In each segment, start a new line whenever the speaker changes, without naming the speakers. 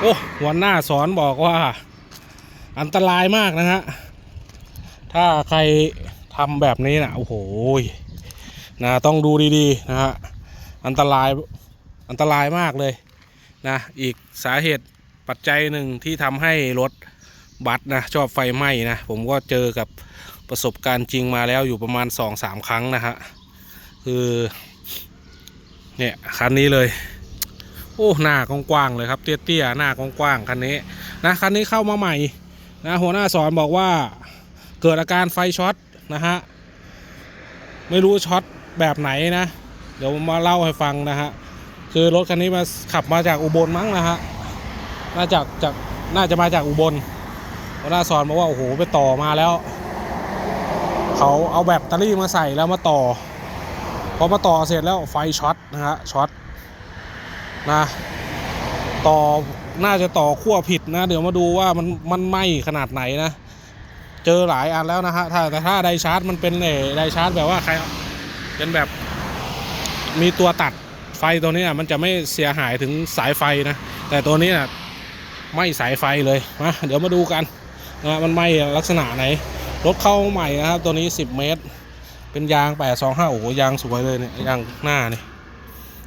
โอ้วันหน้าสอนบอกว่า อันตรายมากนะฮะ ถ้าใครทำแบบนี้นะโอ้โหนะต้องดูดีๆนะฮะ อันตรายอันตรายมากเลยนะ อีกสาเหตุปัจจัยหนึ่งที่ทำให้รถบัสนะชอบไฟไหม้นะ ผมก็เจอกับประสบการณ์จริงมาแล้วอยู่ประมาณ2อสามครั้งนะฮะ คือเนี่ยคันนี้เลย โอ้หน้ากว้างๆเลยครับเตี้ยๆหน้ากว้างๆคันนี้นะคันนี้เข้ามาใหม่นะหัวหน้าสอนบอกว่าเกิดอาการไฟช็อตนะฮะไม่รู้ช็อตแบบไหนนะ เดี๋ยวมาเล่าให้ฟังนะฮะคือรถคันนี้มาขับมาจากอุบลมั้งนะฮะน่าจากจากน่าจะมาจากอุบลหัวหน้าสอนบอกว่าโอ้โหไปต่อมาแล้วเขาเอาแบตเตอรี่มาใส่แล้วมาต่อพอมาต่อเสร็จแล้วไฟช็อตนะฮะช็อต นะ ต่อน่าจะต่อขั้วผิดนะ เดี๋ยวมาดูว่ามันมันไหมขนาดไหนนะ เจอหลายอันแล้วนะฮะถ้าแต่ถ้าไดชาร์จมันเป็นเอไดชาร์จแบบว่าใครเป็นแบบมีตัวตัดไฟตัวนี้อะมันจะไม่เสียหายถึงสายไฟนะ แต่ตัวนี้น่ะไม้สายไฟเลยมาเดี๋ยวมาดูกันนะมันไหมลักษณะไหน รถเข้าใหม่นะครับ ตัวนี้ 10 เมตร เป็นยาง 825 โอ้โหยางสวยเลยเนี่ยยางหน้านี่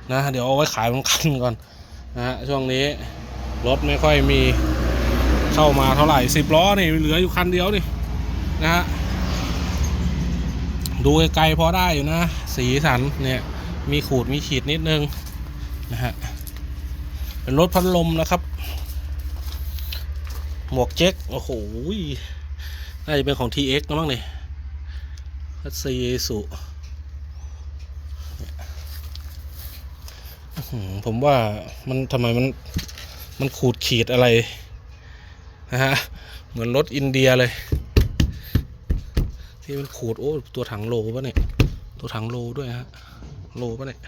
นะเดี๋ยวเอาไว้ขายมันกันก่อนนะฮะช่วงนี้รถไม่ค่อยมีเข้ามาเท่าไหร่10ล้อนี่เหลืออยู่คันเดียวนี่นะฮะดูไกลๆพอได้อยู่นะ สีสันเนี่ยมีขูดมีขีดนิดนึงนะฮะเป็นรถพัดลมนะครับ หมวกเจ๊กโอ้โหน่าจะเป็นของ TX นะมั้งเนี่ยพัสซีสุอื้อหือ ผมว่ามันทำไมมันมันขูดขีดอะไรนะฮะเหมือนรถอินเดียเลย ที่มันขูดโอ้ตัวถังโลปะเนี่ยตัวถังโลด้วยฮะโลปะเนี่ย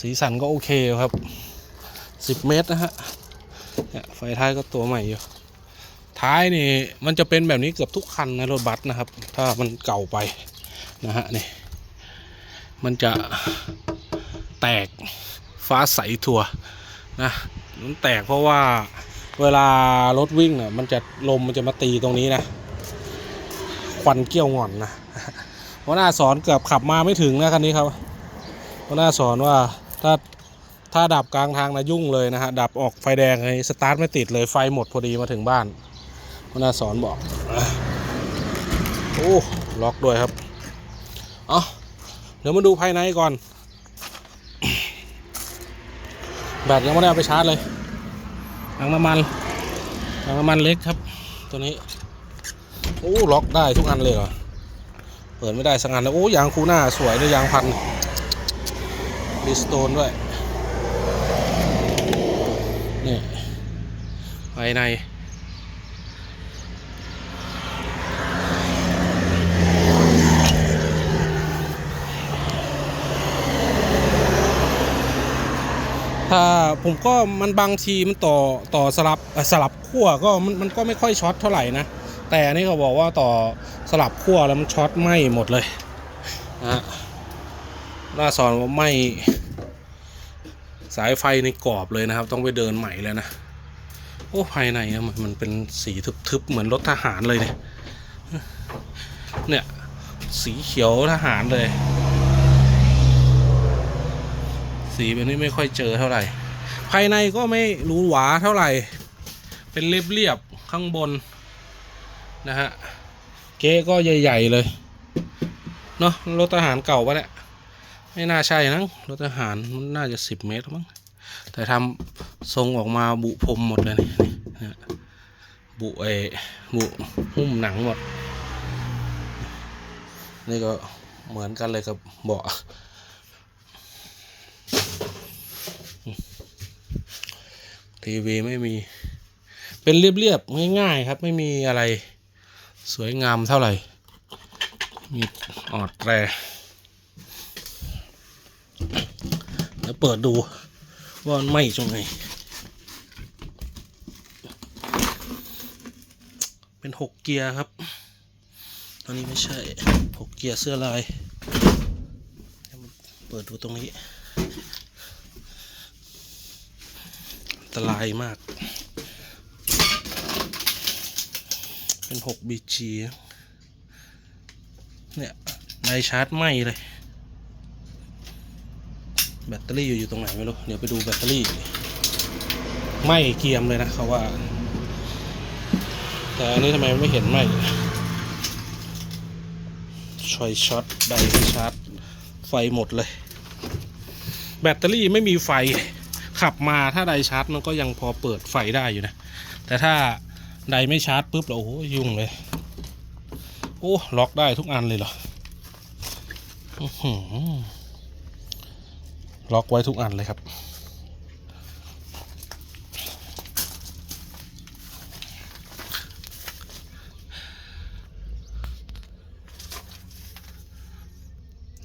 สีสันก็โอเคครับสิบเมตรนะฮะเนี่ยไฟท้ายก็ตัวใหม่อยู่ท้ายนี่มันจะเป็นแบบนี้เกือบทุกคันนะรถบัสนะครับ ถ้ามันเก่าไปนะฮะนี่ มันจะแตกฟ้าใสทัวนะมันแตกเพราะว่าเวลารถวิ่งเนี่ยมันจะลมมันจะมาตีตรงนี้นะควันเกี้ยวงอนนะหัวหน้าสอนเกือบขับมาไม่ถึงนะคันนี้ครับหัวหน้าสอนว่าถ้าถ้าดับกลางทางนะยุ่งเลยนะฮะดับออกไฟแดงเลยสตาร์ทไม่ติดเลยไฟหมดพอดีมาถึงบ้านหัวหน้าสอนบอกโอ้ล็อกด้วยครับ เอา ดี๋ยวมาดูภายในก่อน แบตยังไม่ได้เอาไปชาร์จเลยถังน้ำมันถังน้ำมันเล็กครับ ตัวนี้ โอ้ล็อกได้ทุกอันเลยเหรอ เปิดไม่ได้สักอันแล้ว โอ้ยางคูหน้าสวยเลยยางพันรีสโตนด้วย นี่ภายใน ถ้าผมก็มันบางทีมันต่อต่อสลับสลับขั้วก็มันมันก็ไม่ค่อยช็อตเท่าไหร่นะ แต่อันนี้เขาบอกว่าต่อสลับขั้วแล้วมันช็อตไหมหมดเลยนะฮะหน้าสอนว่าไหมสายไฟในกรอบเลยนะครับ ต้องไปเดินใหม่แล้วนะโอ้ภายในอะมันมันเป็นสีทึบๆเหมือนรถทหารเลยเนี่ยเนี่ยสีเขียวทหารเลย สีแบบนี้ไม่ค่อยเจอเท่าไหร่ ภายในก็ไม่หรูหราเท่าไหร่ เป็นเรียบๆข้างบนนะฮะ เก๊ก็ใหญ่ ๆ เลย เนาะรถทหารเก่าปะเนี่ยไม่น่าใช่นะรถทหารมันน่าจะสิบเมตรมั้งแต่ทำทรงออกมาบุพรมหมดเลยนี่นนะบุเอบุหุ้มหนังหมด นี่ก็เหมือนกันเลยกับเบาะ ทีวีไม่มี เป็นเรียบๆง่ายๆครับ ไม่มีอะไรสวยงามเท่าไหร่ มีออดแตรแล้วเปิดดูว่ามันไหม้ตรงไหนเป็นหกเกียร์ครับ ตอนนี้ไม่ใช่หกเกียร์เสื้อลาย เปิดดูตรงนี้ ตรายมาก เป็น6 BG เนี่ยในชาร์จไหมเลย แบตเตอรี่อยู่อยู่ตรงไหนไม่รู้ เดี๋ยวไปดูแบตเตอรี่ไหมเกียมเลยนะเขาว่า แต่อันนี้ทำไมไม่เห็นไหมชอยช็อตไดชาร์จ ไฟหมดเลย แบตเตอรี่ไม่มีไฟ ขับมาถ้าไดชาร์จมันก็ยังพอเปิดไฟได้อยู่นะ แต่ถ้าไดไม่ชาร์จปุ๊บเราโอ้โหยุ่งเลย โอ้ล็อกได้ทุกอันเลยเหรออื้อหือล็อกไว้ทุกอันเลยครับ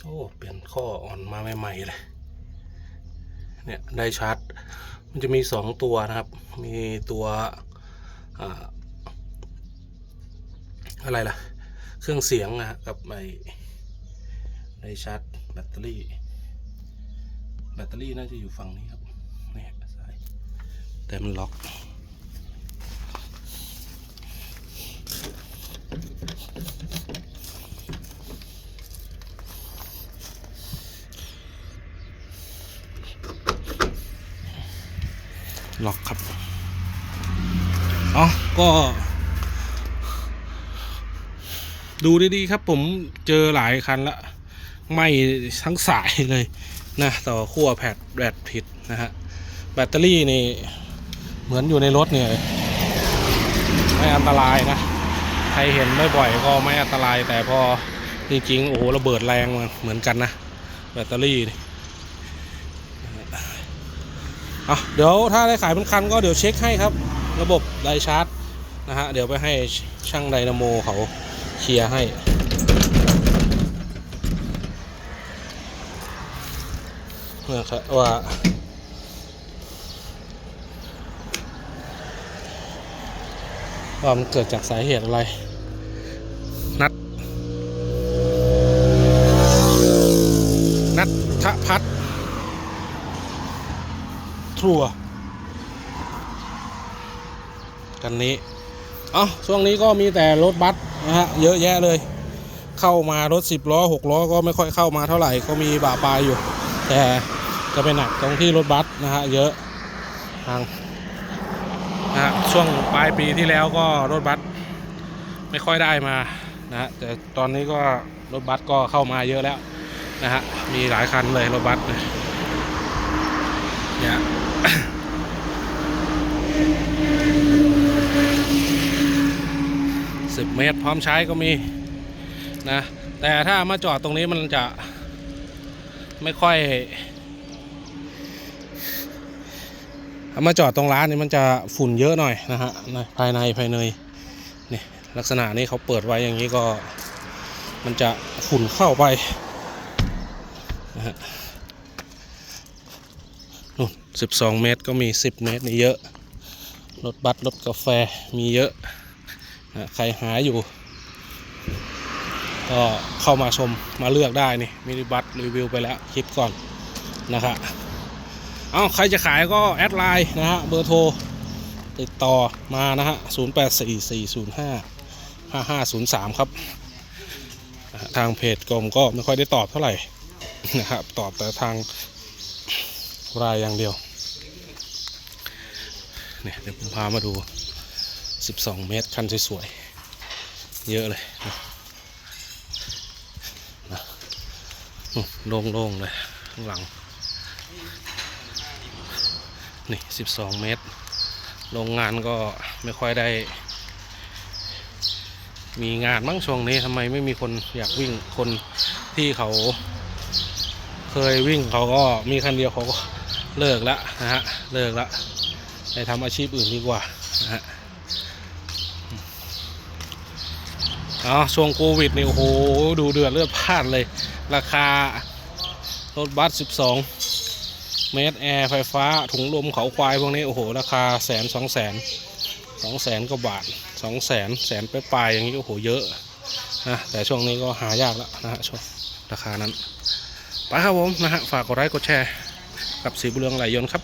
โอ้ เปลี่ยนข้ออ่อนมาใหม่ ๆ เลย เนี่ยไดชาร์จมันจะมีสองตัวนะครับ มีตัวอ่าอะไรล่ะ เครื่องเสียงนะกับไอไดชาร์จแบตเตอรี่ แบตเตอรี่น่าจะอยู่ฝั่งนี้ครับนี่ซ้ายแต่มันล็อก ล็อกครับเอ๋อก็ ดูดีๆครับผมเจอหลายคันละไหม่ทั้งสายเลยนะต่อขั้วแผดแบตผิดนะฮะแบตเตอรี่นี่เหมือนอยู่ในรถเนี่ยไม่อันตรายนะ ใครเห็นบ่อยๆก็ไม่อันตรายแต่พอจริงๆโอ้โหระเบิดแรงมาเหมือนกันนะ แบตเตอรี่นี่ อะเดี๋ยวถ้าได้ขายเป็นคันก็เดี๋ยวเช็คให้ครับ ระบบไดชาร์จนะฮะเดี๋ยวไปให้ช่างไดนาโมเขาเคลียร์ให้นะครับว่าว่ามันเกิดจากสาเหตุอะไร นัด นัดทะพัด ท รัวกันนี้ เอ๋อช่วงนี้ก็มีแต่รถบัสนะฮะเยอะแยะเลย เข้ามารถสิบล้อหกล้อ ก็ไม่ค่อยเข้ามาเท่าไหร่ ก็มีบ่าปลายอยู่ แต่จะเป็นหนักตรงที่รถบัสนะฮะเยอะทางนะฮะช่วงปลายปีที่แล้วก็รถบัสไม่ค่อยได้มานะฮะแต่ตอนนี้ก็รถบัสก็เข้ามาเยอะแล้วนะฮะมีหลายคันเลยรถบัสเนี่ย สิบเมตรพร้อมใช้ก็มีนะ แต่ถ้ามาจอดตรงนี้มันจะไม่ค่อยเอามาจอดตรงร้านนี่มันจะฝุ่นเยอะหน่อยนะฮะภายในภายในนี่ลักษณะนี้เขาเปิดไว้อย่างนี้ก็ มันจะฝุ่นเข้าไปนะฮะ สิบสองเมตรก็มีสิบเมตรนี่เยอะ รถบัสรถกาแฟมีเยอะนะใครหาอยู่ ก็เข้ามาชมมาเลือกได้นี่มินิบัสรีวิวไปแล้วคลิปก่อนนะครับเอาใครจะขายก็แอดไลน์นะฮะเบอร์โทรติดต่อมานะฮะ0 8 4 4 0 5 5 5 0 3ครับนะฮะทางเพจกรมก็ไม่ค่อยได้ตอบเท่าไหร่นะครับตอบแต่ทาง รายอย่างเดียวเนี่ยเดี๋ยวผมพามาดู 12 เมตรคันสวยๆ เยอะเลยนะนะโล่งๆ เลยข้างหลัง นี่ 12 เมตร โรงงานก็ไม่ค่อยได้ มีงานบ้างช่วงนี้ทำไมไม่มีคนอยากวิ่งคนที่เขา เคยวิ่งเขาก็มีคันเดียวเขาก็ เลิกล้วนะฮะเลิกล้วไปทำอาชีพอื่นดีกว่านะฮะอ๋อช่วงโควิดนี่โอ้โหดูเดือดเลือดพลานเลย ราคารถบัส 12 เมตรแอร์ไฟฟ้าถุงลมเขาควายพวกนี้ โอ้โห ราคาแสนสองแสนสองแสนกว่าบาทสองแสนแสนไปปลายอย่างนี้ โอ้โห เยอะนะแต่ช่วงนี้ก็หายากแล้วนะฮะช่วงราคานั้น ไปครับผมนะฮะ ฝากกดไลค์กดแชร์ กับสีบุเรืองไหลยนครับ